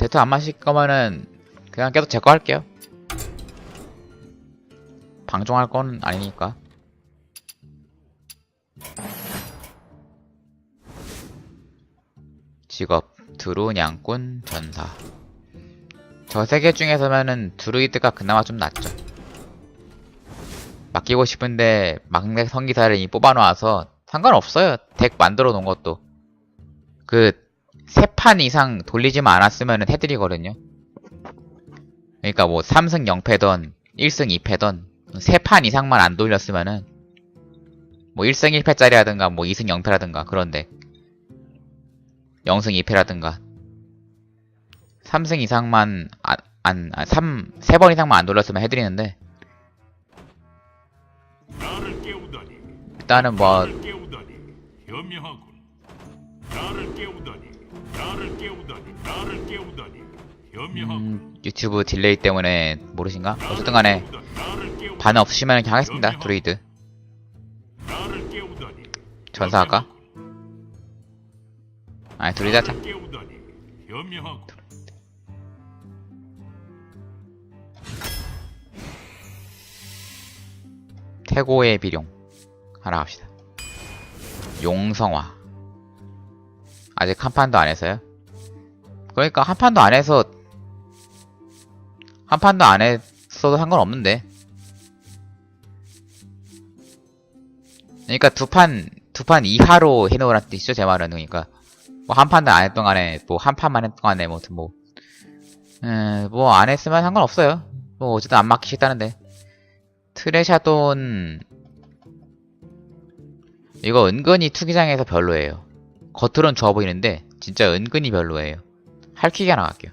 대투 안 마실 거면은 그냥 계속 제 거 할게요. 방종할 건 아니니까. 직업 드루냥꾼 전사 저 세 개 중에서면은 드루이드가 그나마 좀 낫죠 맡기고 싶은데 막내 성기사를 이미 뽑아놓아서 상관없어요 덱 만들어 놓은 것도 그 세 판 이상 돌리지만 않았으면 해드리거든요. 그러니까 뭐 3승 0패던 1승 2패던 세 판 이상만 안 돌렸으면은 뭐 1승 1패짜리라든가 뭐 2승 0패라든가 그런데 0승 2패라든가 3승 이상만 안, 안, 아, 3, 3번 이상만 안 돌렸으면 해드리는데 일단은 뭐 나를 깨우다니 나를 깨우다니. 음, 유튜브 딜레이 때문에 모르신가? 어쨌든 간에 반응 없으시면 그냥 하겠습니다 드루이드 나를 깨우다니. 전사할까? 아니 드루이드 하자. 나를 깨우다니. 현명하군 태고의 비룡. 하나 갑시다. 용성화 아직 한 판도 안 해서요? 그러니까 한 판도 안 해서 한 판도 안 했어도 상관없는데 그러니까 두 판 두 판 이하로 해놓으란 뜻이죠 제 말은 그러니까 뭐 한 판도 안 했던 간에 뭐 한 판만 했던 간에 뭐 아무튼 뭐뭐안 했으면 상관없어요 뭐 어쨌든 안 막히겠다는데 트레샤돈 이거 은근히 투기장에서 별로예요. 겉으론 좋아 보이는데 진짜 은근히 별로예요. 할퀴기 하나 갈게요.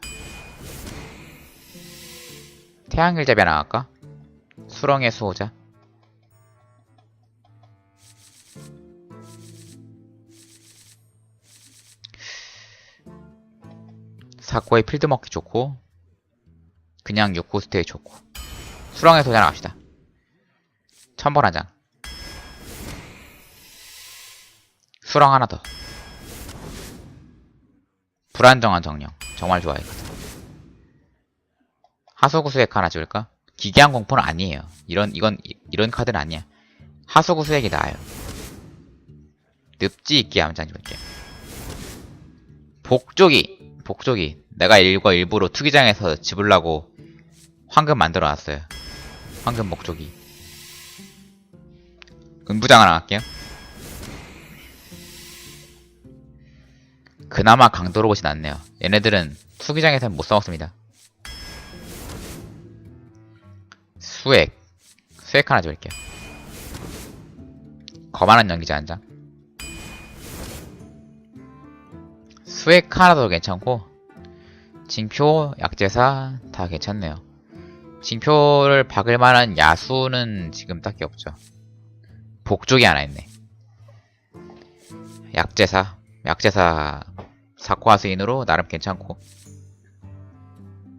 태양길잡이 하나 갈까? 수렁의 수호자 사코의 필드 먹기 좋고 그냥 육구 스테이 좋고 수렁의 소자 하나 갑시다. 천벌 한 장. 수렁 하나 더. 불안정한 정령. 정말 좋아했거든. 하수구 수액 하나 줄까? 기괴한 공포는 아니에요. 이런, 이건, 이- 이런 카드는 아니야. 하수구 수액이 나아요. 늪지 있게 함장 줄게. 복조기! 복조기. 내가 일과 일부러 투기장에서 집으려고 황금 만들어 놨어요. 황금 목조기. 은부장 하나 할게요. 그나마 강도 로봇이 낫네요. 얘네들은 투기장에서는 못 싸웠습니다. 수액. 수액 하나 줄게요. 거만한 연기자 한 장. 수액 하나 더 괜찮고, 징표, 약제사 다 괜찮네요. 징표를 박을 만한 야수는 지금 딱히 없죠. 복족이 하나 있네. 약제사, 약제사 사코아스인으로 나름 괜찮고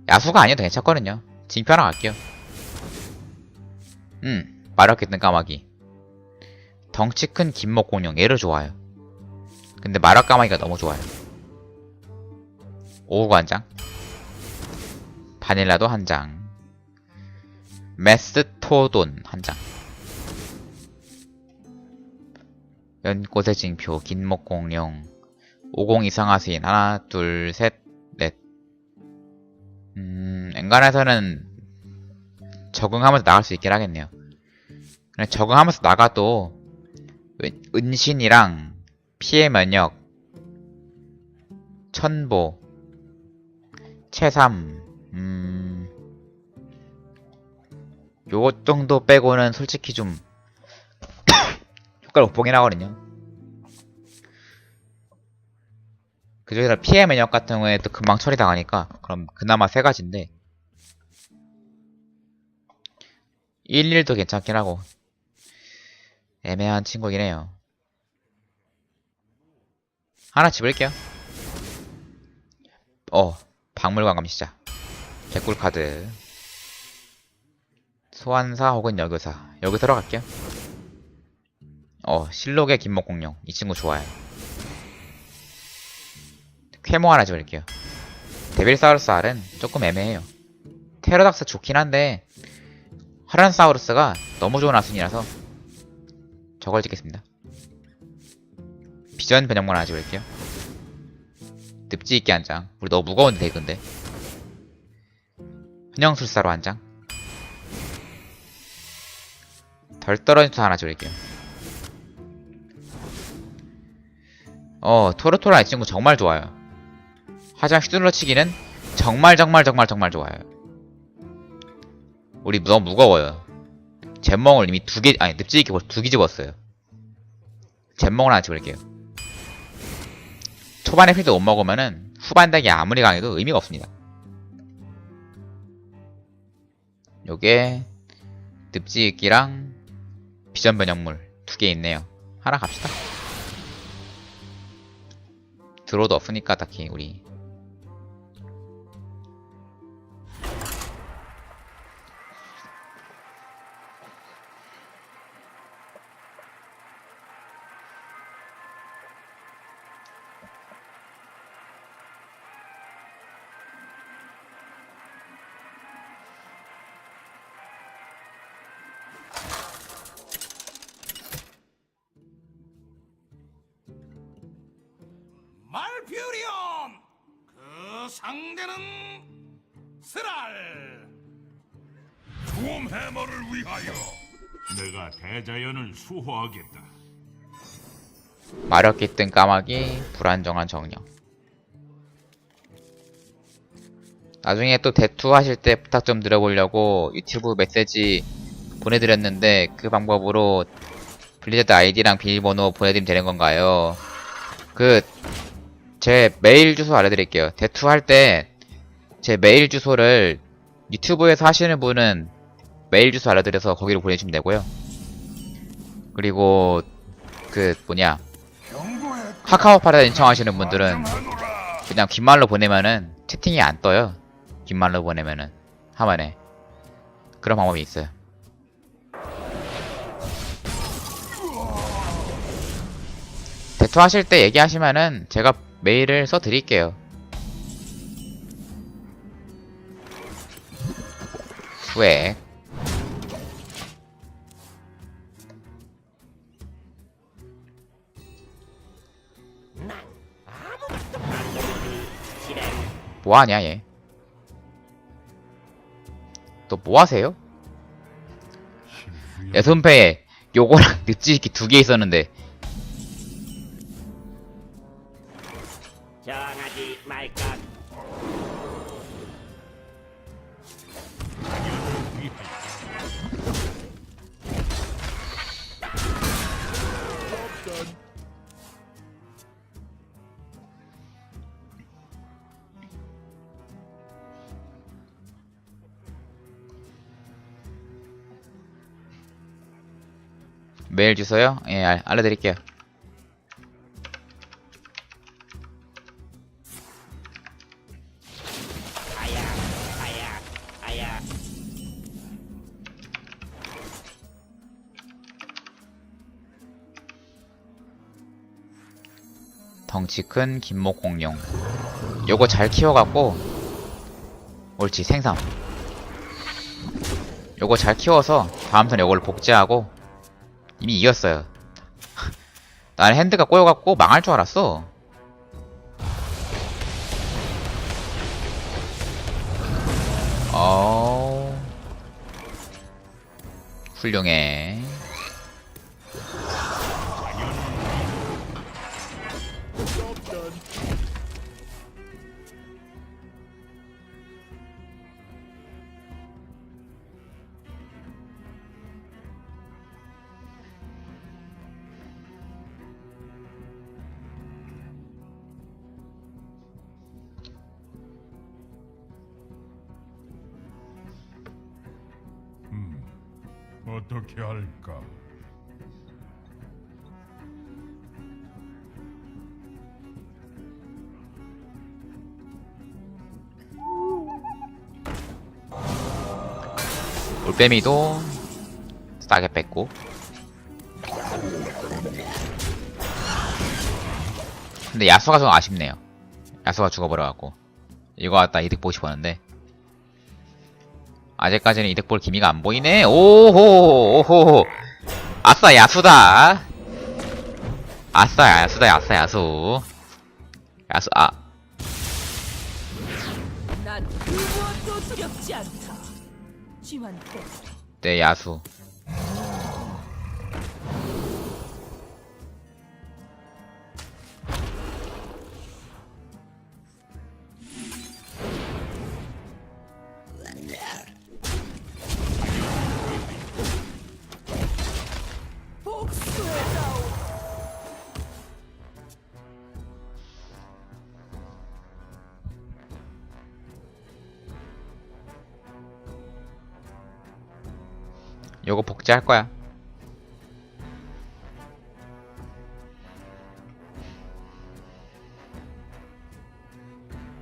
야수가 아니어도 괜찮거든요. 하나 갈게요. 음, 마력했던 까마귀. 덩치 큰 김목 공룡 얘를 좋아요. 근데 마력 까마귀가 너무 좋아요. 오후 관장, 바닐라도 한 장, 메스토돈 한 장. 연꽃의 징표, 긴목 공룡, 50 이상 하수인, 하나, 둘, 셋, 넷. 음, 엔간에서는 적응하면서 나갈 수 있긴 하겠네요. 근데 적응하면서 나가도, 은, 은신이랑 피해 면역, 천보, 체삼, 음, 요것 정도 빼고는 솔직히 좀 효과를 못 보긴 하거든요. 그 중에서 피해 면역 같은 경우에 또 금방 처리당하니까 그럼 그나마 세 가지인데 11도 괜찮긴 하고 애매한 친구긴 해요. 하나 집을게요. 어, 박물관 감시자. 개꿀 카드. 소환사 혹은 여교사. 여기 들어갈게요. 어, 실록의 김목공룡. 이 친구 좋아요. 쾌모 하나 집을게요. 데빌사우루스 알은 조금 애매해요. 테러닥스 좋긴 한데 하란사우루스가 너무 좋은 아순이라서 저걸 찍겠습니다. 비전 변형만 하나 찍을게요. 늪지 있게 한 장. 우리 너무 무거운데 대근데. hun영술사로 한 장. 덜 떨어진 수 하나 찍을게요. 어, 토르토라 이 친구 정말 좋아요. 하지만 휘둘러 치기는 정말 정말 정말 정말 좋아요. 우리 너무 무거워요. 잼멍을 이미 두 개, 아니, 늪지 있게 벌써 두개 집었어요. 잼멍을 하나 찍을게요. 초반에 필드 못 먹으면은 후반 덱이 아무리 강해도 의미가 없습니다. 요게 늪지기랑 비전 변형물 두 개 있네요. 하나 갑시다. 드로도 없으니까 딱히 우리 말퓨리온 그 상대는 스랄 둠 해머를 위하여 내가 대자연을 수호하겠다. 마력기 뜬 까마귀 불안정한 정령 나중에 또 대투 하실 때 부탁 좀 드려보려고 유튜브 메시지 보내드렸는데 그 방법으로 블리자드 아이디랑 비밀번호 보내드리면 되는 건가요? 그 제 메일 주소 알려드릴게요. 대투 할 때 제 메일 주소를 유튜브에서 하시는 분은 메일 주소 알려드려서 거기로 보내주시면 되고요. 그리고 그 뭐냐 카카오파라 신청하시는 분들은 그냥 귓말로 보내면은 채팅이 안 떠요. 귓말로 보내면은 화면에 그런 방법이 있어요. 대투하실 때 얘기하시면은 제가 메일을 써드릴게요. 후에 뭐하냐 얘? 또 뭐하세요? 내 손패에 요거랑 늪지기 두 개 있었는데 저항하지 말까 메일 주소요? 예, 알, 알려드릴게요. 덩치 큰 김목 공룡. 요거 잘 키워갖고 옳지 생삼. 요거 잘 키워서 다음 턴 요걸 복제하고 이미 이겼어요. 나는 핸드가 꼬여갖고 망할 줄 알았어. 어 훌륭해. 어떻게 할까? 올빼미도 싸게 뺐고. 근데 야수가 좀 아쉽네요. 야수가 죽어버려갖고. 이거 갖다 이득 보고 싶었는데 아직까지는 이득 볼 기미가 안 보이네. 오호 오호. 아싸 야수다. 아싸 야수다 야싸 야수. 야수 아. 네, 야수. 요거 복제할 거야.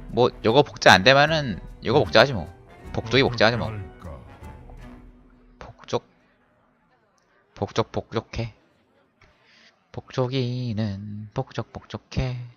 뭐 요거 복제 안 되면은 요거 복제하지 뭐. 복족이 복제하지 뭐. 복족 복족 복족해. 복족이는 복족 복족해.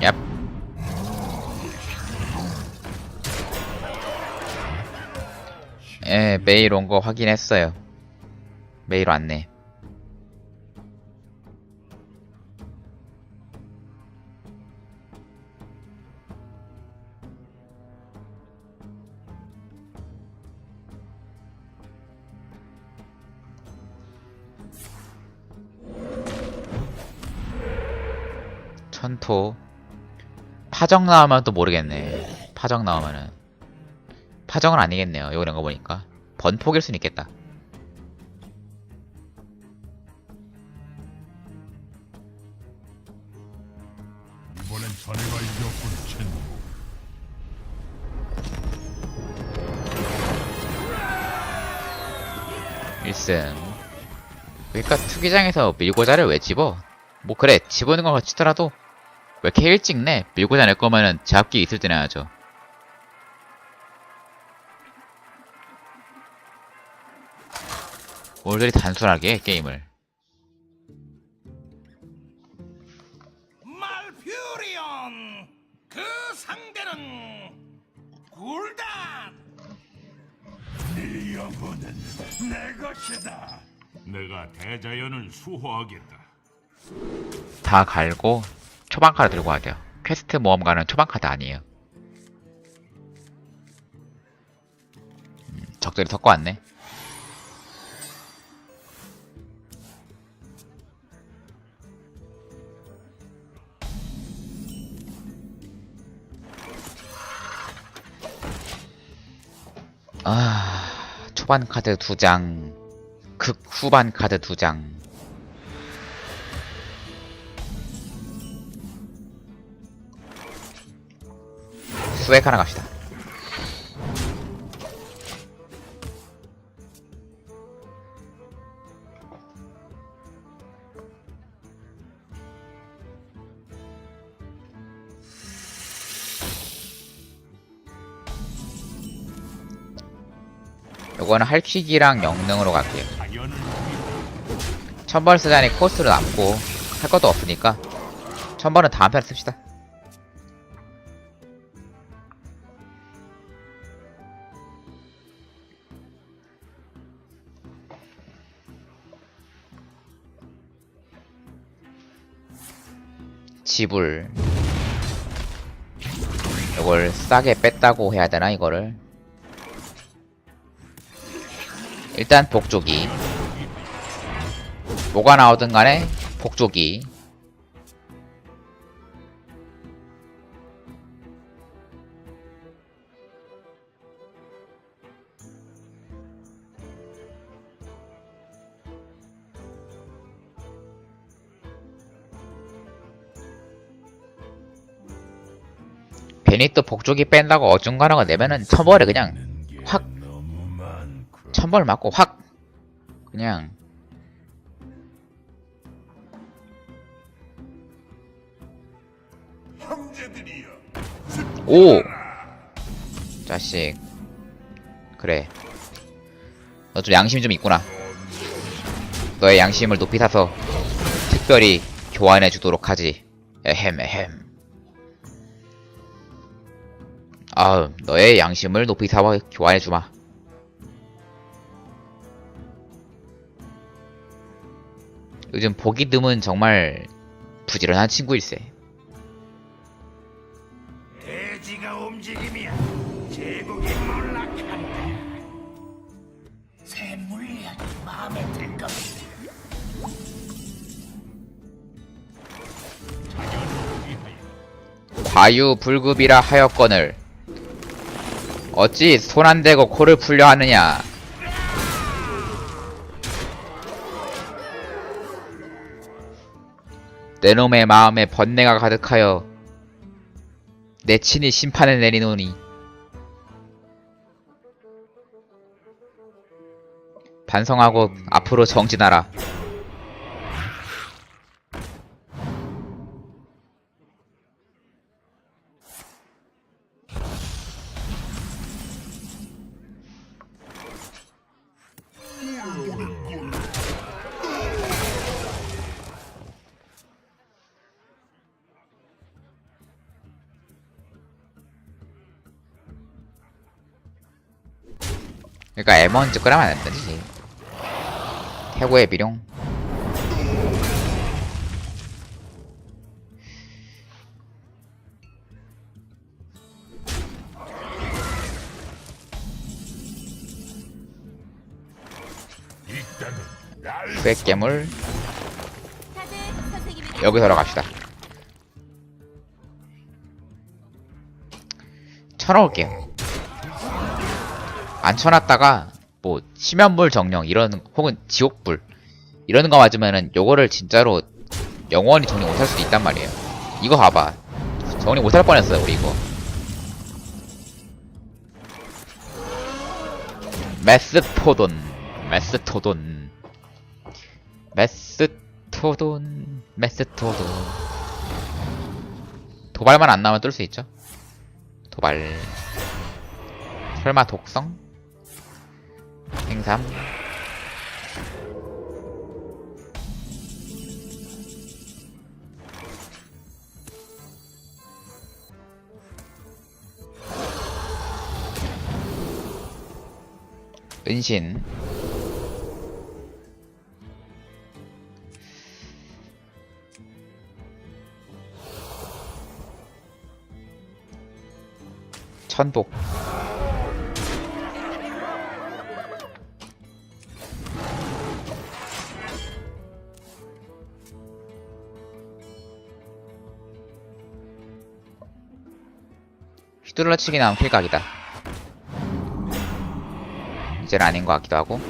얍. 예, 메일 온 거 확인했어요. 메일 왔네. 천토. 파정 나오면 또 모르겠네. 파정 나오면은. 파정은 아니겠네요. 이런 거 보니까. 번폭일 순 있겠다. 이번엔 자네가 이겼군, 친구. 일승 그러니까 투기장에서 밀고자를 왜 집어? 뭐 그래 집어는 건 치더라도 왜 이렇게 일찍 내? 밀고자 낼 거면은 제압기 있을 때 내야죠. 뭘 그리 단순하게 해, 게임을. 말퓨리온 그 상대는 굴단 네 영혼은 내 것이다. 내가 대자연을 수호하겠다. 다 갈고 초반 카드 들고 와야 돼요. 퀘스트 모험가는 초반 카드 아니에요. 음, 적들이 섞어 왔네. 아, 초반 카드 두 장, 극 후반 카드 두 장. 수액 하나 갑시다. 요거는 할퀴기랑 영능으로 갈게요. 천벌 쓰자니 코스로 남고 할 것도 없으니까 천벌은 다음 편에 씁시다. 지불. 이걸 싸게 뺐다고 해야 되나 이거를? 일단 복조기. 뭐가 나오든 간에 복조기 괜히 또 복조기 뺀다고 어중간한 거 내면은 천벌에 그냥 확. 천벌 맞고 확 그냥. 오! 자식. 그래. 너 좀 양심 좀 있구나. 너의 양심을 높이 사서 특별히 교환해 주도록 하지. 에헴, 에헴. 아우, 너의 양심을 높이 사와 교환해 주마. 요즘 보기 드문 정말 부지런한 친구일세. 돼지가 움직이면 제국이 몰락한다. 새 물량이 마음에 들 겁니다. 과유불급이라 하였거늘 어찌 손 안 대고 코를 풀려 하느냐? 내 놈의 마음에 번뇌가 가득하여 내 친히 심판을 내리노니. 반성하고 앞으로 정진하라 그러니까 M1 끄라면 안 되지. 태고의 비룡. 이따는 날 쇠괴물. 여기서로 갑시다. 쳐놓을게요 안 쳐놨다가 뭐 심연불 정령 이런 혹은 지옥불 이러는 거 맞으면은 요거를 진짜로 영원히 정리 못할 수도 있단 말이에요. 이거 봐봐. 정리 못할 뻔했어요 우리 이거. 메스토돈 메스토돈 메스토돈 메스토돈. 도발만 안 나오면 뚫을 수 있죠? 도발. 설마 독성? 행삼. 은신. 천복 휘둘러치기 나온 필각이다. 이제는 아닌 것 같기도 하고.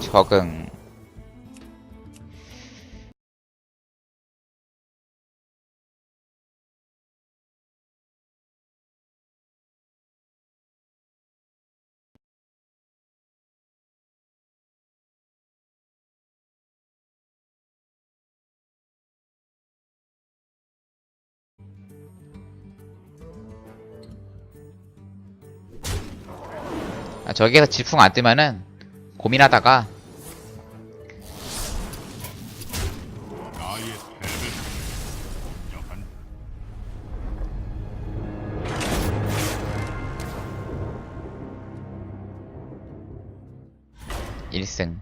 적응 아, 저기에서 지풍 안 뜨면은 고민하다가 나의 패배. 약한 1승